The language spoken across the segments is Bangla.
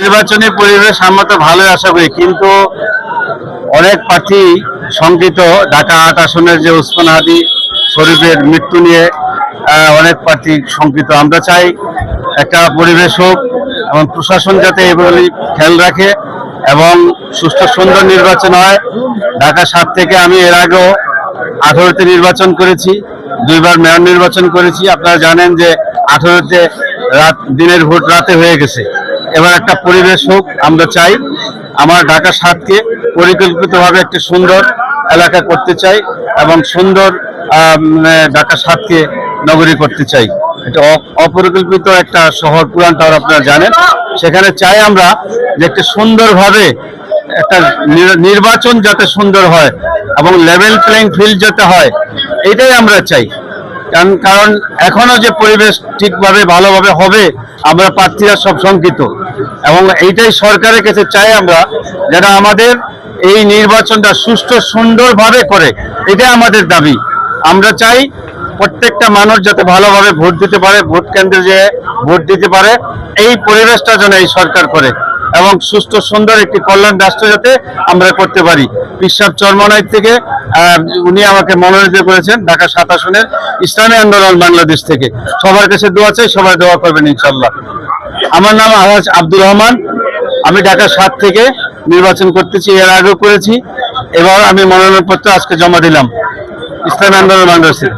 নির্বাচনী পরিবেশ আমরা তো ভালোই আশা করি, কিন্তু অনেক প্রার্থী শঙ্কিত। ঢাকা আট আসনের যে উসমান হাদি শরীফের মৃত্যু নিয়ে অনেক প্রার্থী শঙ্কিত। আমরা চাই একটা পরিবেশ হোক এবং প্রশাসন যাতে এগুলি খেয়াল রাখে এবং সুস্থ সুন্দর নির্বাচন হয়। ঢাকা সাত থেকে আমি এর আগেও আঠারোতে নির্বাচন করেছি, দুইবার মেয়র নির্বাচন করেছি। আপনারা জানেন যে আঠারোতে রাত, দিনের ভোট রাতে হয়ে গেছে। এবার একটা পরিবেশ হোক, আমরা চাই আমার ঢাকা সাতকে পরিকল্পিতভাবে একটি সুন্দর এলাকা করতে চাই এবং সুন্দর ঢাকা সাতকে নগরী করতে চাই। এটা অপরিকল্পিত একটা শহর, পুরান টাওয়ার আপনারা জানেন। সেখানে চাই আমরা যে একটি সুন্দরভাবে একটা নির- নির্বাচন যাতে সুন্দর হয় এবং লেভেল প্লেইং ফিল্ড যাতে হয়, এটাই আমরা চাই। কারণ কারণ এখনও যে পরিবেশ ঠিকভাবে, ভালোভাবে হবে, আমরা প্রার্থীরা সব শঙ্কিত। এবং এইটাই সরকারের কাছে চাই আমরা, যেন আমাদের এই নির্বাচনটা সুষ্ঠু, সুন্দরভাবে করে। এটাই আমাদের দাবি। আমরা চাই প্রত্যেকটা মানুষ যাতে ভালোভাবে ভোট দিতে পারে, ভোট কেন্দ্রে যে ভোট দিতে পারে। এই পরিবেশটা যেন এই সরকার করে। এবং সুস্থ সুন্দর একটি কল্যাণ রাষ্ট্র যাতে আমরা করতে পারি। পিসাব চরমনাই থেকে উনি আমাকে মনোনীত করেছেন ঢাকা সাত আসনের ইসলামী আন্দোলন বাংলাদেশ থেকে। সবার কাছে দোয়া চাই, সবাই দোয়া করবেন ইনশাল্লাহ আমার নাম আওয়াজ আব্দুর রহমান। আমি ঢাকা সাত থেকে নির্বাচন করতেছি, এর আগেও করেছি। এবার আমি মনোনয়নপত্র আজকে জমা দিলাম। ইসলামী আন্দোলন বাংলাদেশে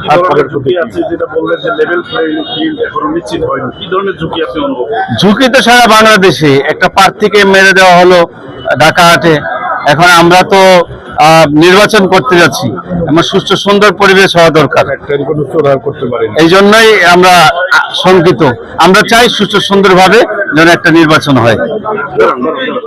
ঝুঁকি তো সারা বাংলাদেশে। একটা প্রার্থীকে মেরে দেওয়া হলো ঢাকা হাটে। এখন আমরা তো নির্বাচন করতে যাচ্ছি। আমার সুস্থ সুন্দর পরিবেশ হওয়া দরকার। এই জন্যই আমরা শঙ্কিত। আমরা চাই সুস্থ সুন্দরভাবে যেন একটা নির্বাচন হয়।